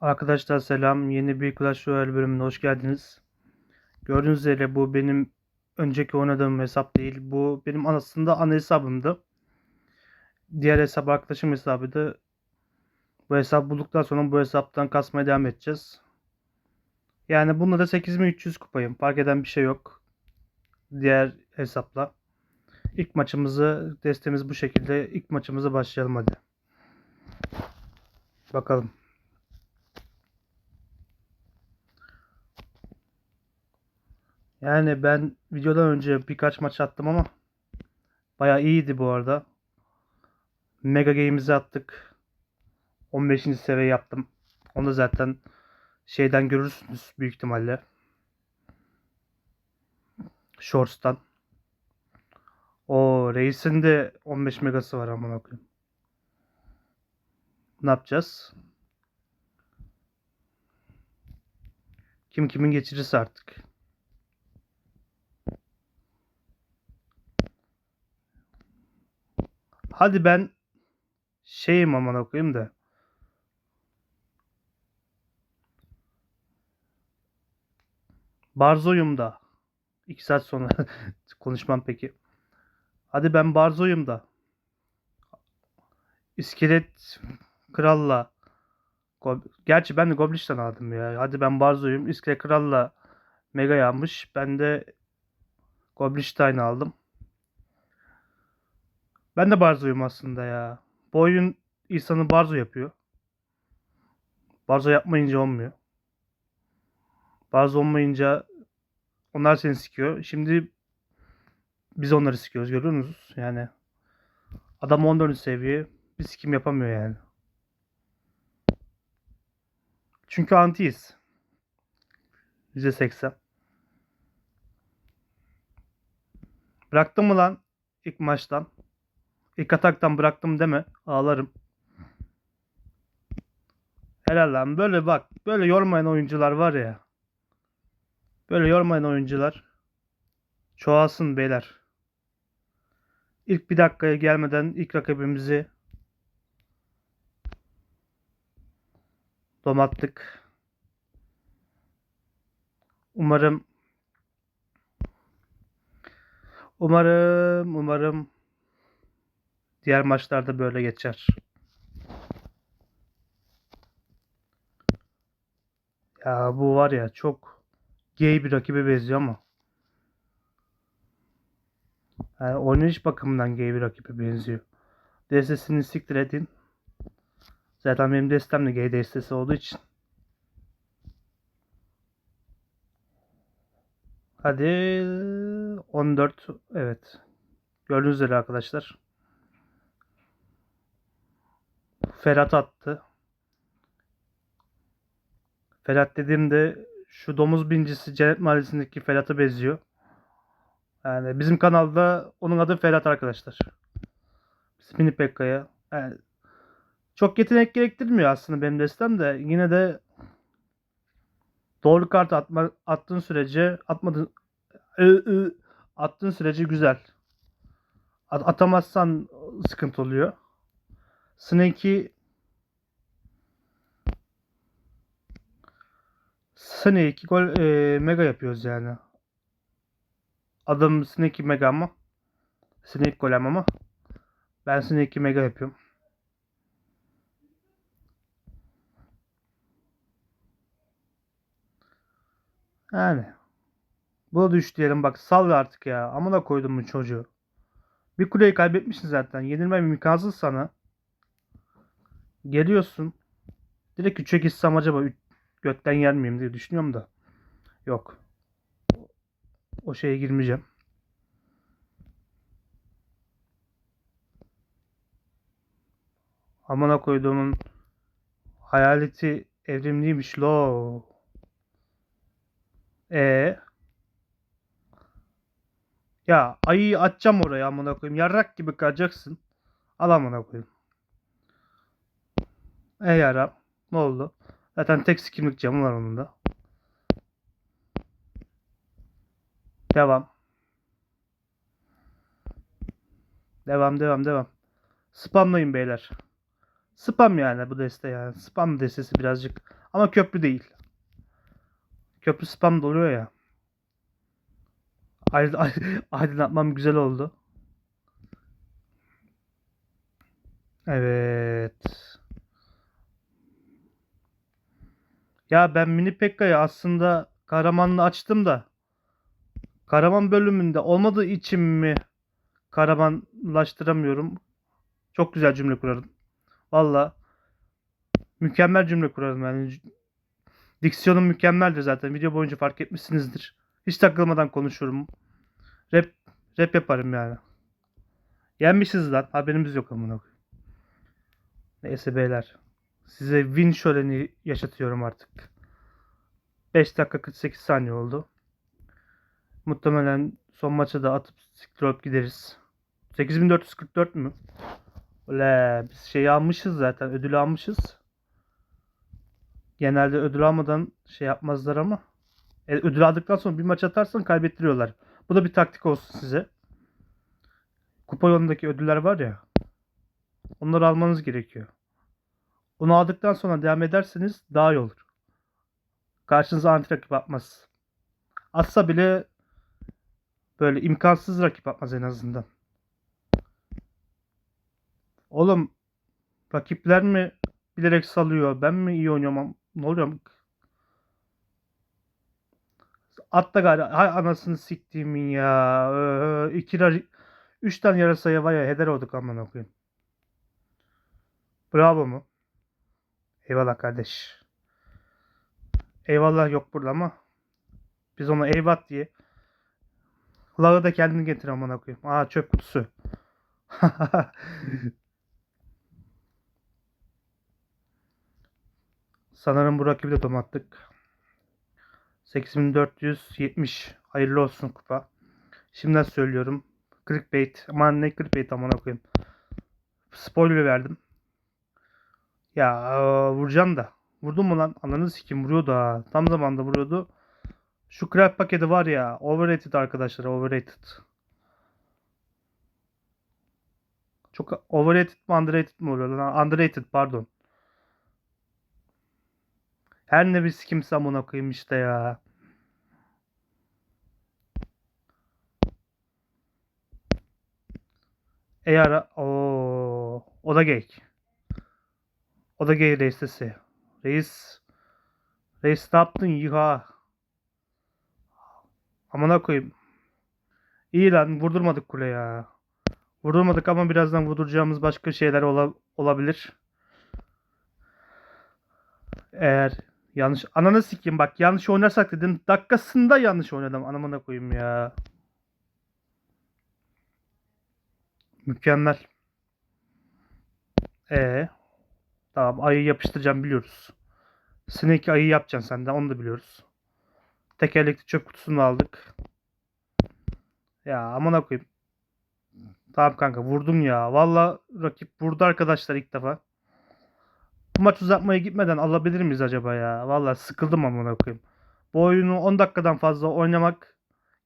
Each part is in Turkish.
Arkadaşlar selam. Yeni bir Clash Royale bölümüne hoş geldiniz. Gördüğünüz üzere bu benim önceki oynadığım hesap değil. Bu benim aslında ana hesabımdı. Diğer hesap arkadaşım hesabıydı. Bu hesap bulduktan sonra bu hesaptan kasmaya devam edeceğiz. Yani bunda da 8300 kupayım. Fark eden bir şey yok. Diğer hesapla. İlk maçımızı, destemiz bu şekilde. İlk maçımıza başlayalım hadi. Bakalım. Yani ben videodan önce birkaç maç attım ama bayağı iyiydi bu arada. Mega Games'i attık. 15. seviye yaptım. Onu da zaten şeyden görürsünüz büyük ihtimalle. Shorts'tan. O Reis'in de 15 megası var aman okuyayım. Ne yapacağız? Kim kimin geçirirse artık. Hadi ben şeyim aman okuyayım da. Barzo'yum da. 2 saat sonra konuşmam peki. Hadi ben Barzo'yum da. İskelet Kral'la Gob- Gerçi ben de Goblin'den aldım ya. Hadi ben Barzo'yum. İskelet Kral'la Mega yanmış. Ben de Goblinstein aldım. Ben de Barzo'yum aslında ya. Bu oyun insanı Barzo yapıyor. Barzo yapmayınca olmuyor. Barzo olmayınca onlar seni sikiyor. Şimdi biz onları sikiyoruz görüyor musunuz? Yani adam 14. seviye biz sikim yapamıyor yani. Çünkü antiyiz. %80. Bıraktım mı lan ilk maçtan? İlk ataktan bıraktım deme. Ağlarım. Helal lan. Böyle bak. Böyle yormayan oyuncular var ya. Böyle yormayan oyuncular. Çoğalsın beyler. İlk bir dakikaya gelmeden ilk rakibimizi domattık. Umarım umarım umarım diğer maçlarda böyle geçer. Ya bu var ya çok gay bir rakibe benziyor ama. Yani oynayış bakımından gay bir rakibe benziyor. Destesini siktir edin. Zaten benim destem de gay destesi olduğu için. Hadi 14 evet. Gördüğünüz üzere arkadaşlar. Ferhat attı. Ferhat dediğimde şu domuz bincisi Cennet Mahallesi'ndeki Ferhat'a benziyor. Yani bizim kanalda onun adı Ferhat arkadaşlar. İsmini Pekka'ya. Yani çok yetenek gerektirmiyor aslında benim destem de. Yine de doğru kart atma, attığın sürece atmadın attığın sürece güzel. At- atamazsan sıkıntı oluyor. Snake'i Snake'i gol e, mega yapıyoruz yani. Adım Snake'i mega ama. Snake golem ama. Ben Snake'i mega yapıyorum. Yani. Bu düş diyelim bak sal artık ya. Amına koydum bu çocuğu. Bir kuleyi kaybetmişsin zaten. Yenilmem imkansız sana. Geliyorsun. Direkt 3'e gitsem acaba üç- götten yer miyim diye düşünüyorum da. Yok. O şeye girmeyeceğim. Amına koyduğumun hayaleti evrimliymiş lo. E Ya ayıyı atacağım oraya amına koyayım. Yarrak gibi kalacaksın. Al amına koyayım. E yara. Ne oldu? Zaten tek skimlik camı var onun da. Devam. Devam devam devam. Spamlayın beyler. Spam yani bu deste yani. Spam destesi birazcık. Ama köprü değil. Köprü spam doluyor ya. Aydın, aydınlatmam güzel oldu. Evet. Ya ben Mini Pekka'yı aslında Karaman'la açtım da Karaman bölümünde olmadığı için mi Karamanlaştıramıyorum? Çok güzel cümle kurarım. Valla mükemmel cümle kurarım yani. Diksiyonum mükemmeldir zaten. Video boyunca fark etmişsinizdir. Hiç takılmadan konuşurum. Rap, rap yaparım yani. Yenmişiz lan. Haberimiz yok amına koyayım. Neyse beyler. Size win şöleni yaşatıyorum artık. 5 dakika 48 saniye oldu. Muhtemelen son maçı da atıp siktir olup gideriz. 8444 mü? Öyle biz şey almışız zaten. Ödül almışız. Genelde ödül almadan şey yapmazlar ama. E, ödül aldıktan sonra bir maç atarsan kaybettiriyorlar. Bu da bir taktik olsun size. Kupa yolundaki ödüller var ya. Onları almanız gerekiyor. Onu aldıktan sonra devam ederseniz daha iyi olur. Karşınıza anti rakip atmaz. Atsa bile böyle imkansız rakip atmaz en azından. Oğlum rakipler mi bilerek salıyor? Ben mi iyi oynuyorum? Ne oluyor? Atla gari. Hay anasını siktiğimin ya. Ee, iki üç tane yarasaya var ya heder olduk aman okuyayım. Bravo mu? Eyvallah kardeş. Eyvallah yok burada ama biz ona eyvat diye Lağı da kendini getir aman okuyayım. Aa çöp kutusu. Sanırım bu rakibi de domattık. 8470. Hayırlı olsun kupa. Şimdiden söylüyorum. Clickbait. Aman ne clickbait aman okuyayım. Spoiler verdim. Ya e, vuracağım da. Vurdum mu lan? Ananı sikim vuruyordu ha. Tam zamanda vuruyordu. Şu craft paketi var ya. Overrated arkadaşlar. Overrated. Çok overrated mi underrated mi oluyor lan? Underrated pardon. Her ne bir kimse amına koyayım işte ya. Eğer o o da gay. O da gay reis sesi. Reis Reis ne yaptın yiha? Amına koyayım. İyi lan vurdurmadık kule ya. Vurdurmadık ama birazdan vurduracağımız başka şeyler ola- olabilir. Eğer yanlış ananı sikeyim bak yanlış oynarsak dedim dakikasında yanlış oynadım anamına koyayım ya. Mükemmel. E tamam ayı yapıştıracağım biliyoruz. Snake ayı yapacaksın sen de onu da biliyoruz. Tekerlekli çöp kutusunu aldık. Ya amına koyayım. Tamam kanka vurdum ya. Valla rakip vurdu arkadaşlar ilk defa. Bu maç uzatmaya gitmeden alabilir miyiz acaba ya? Valla sıkıldım amına koyayım. Bu oyunu 10 dakikadan fazla oynamak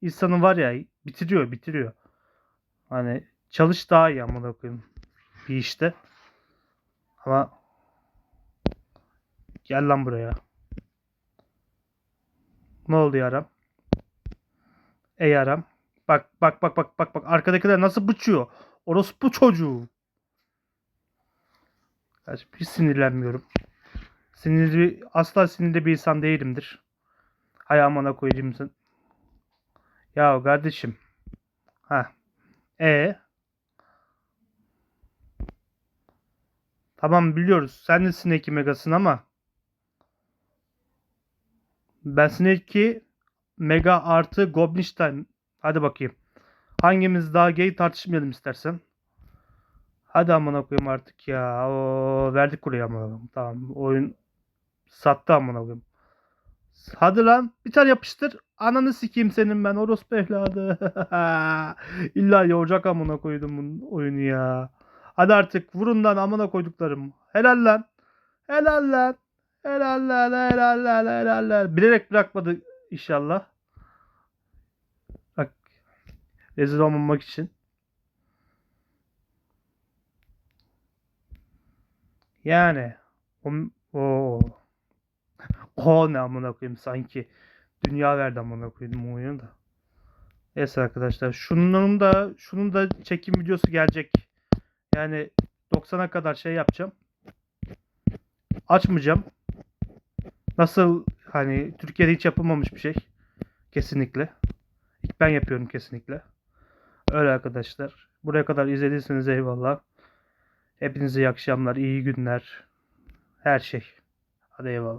insanı var ya bitiriyor bitiriyor. Hani çalış daha iyi amına koyayım bir işte. Ama gel lan buraya. Ne oldu yaram? Ey yaram. Bak bak bak bak bak bak arkadakiler nasıl bıçıyor. Orospu çocuğu. Hiç sinirlenmiyorum. Sinirli, asla sinirli bir insan değilimdir. Hay amına koyayım sen. Ya kardeşim. Ha. E. Tamam biliyoruz. Sen de Snake Mega'sın ama ben Snake'i Mega artı Goblinstein. Hadi bakayım. Hangimiz daha gay tartışmayalım istersen. Hadi amına koyayım artık ya. O verdik kuleyi amına koyayım. Tamam. Oyun sattı amına koyayım. Hadi lan bir tane yapıştır. Ananı sikeyim senin ben orospu evladı. İlla yoracak amına koydum bunun oyunu ya. Hadi artık vurun lan amına koyduklarım. Helal lan. Helal lan. Helal lan helal lan helal lan. Bilerek bırakmadı inşallah. Bak. Rezil olmamak için. Yani o, o ne amına koyayım sanki dünya verdi amına koyayım bu oyunu da. Neyse arkadaşlar şunun da şunun da çekim videosu gelecek. Yani 90'a kadar şey yapacağım. Açmayacağım. Nasıl hani Türkiye'de hiç yapılmamış bir şey. Kesinlikle. İlk ben yapıyorum kesinlikle. Öyle arkadaşlar. Buraya kadar izlediyseniz eyvallah. Hepinize iyi akşamlar, iyi günler. Her şey. Hadi eyvallah.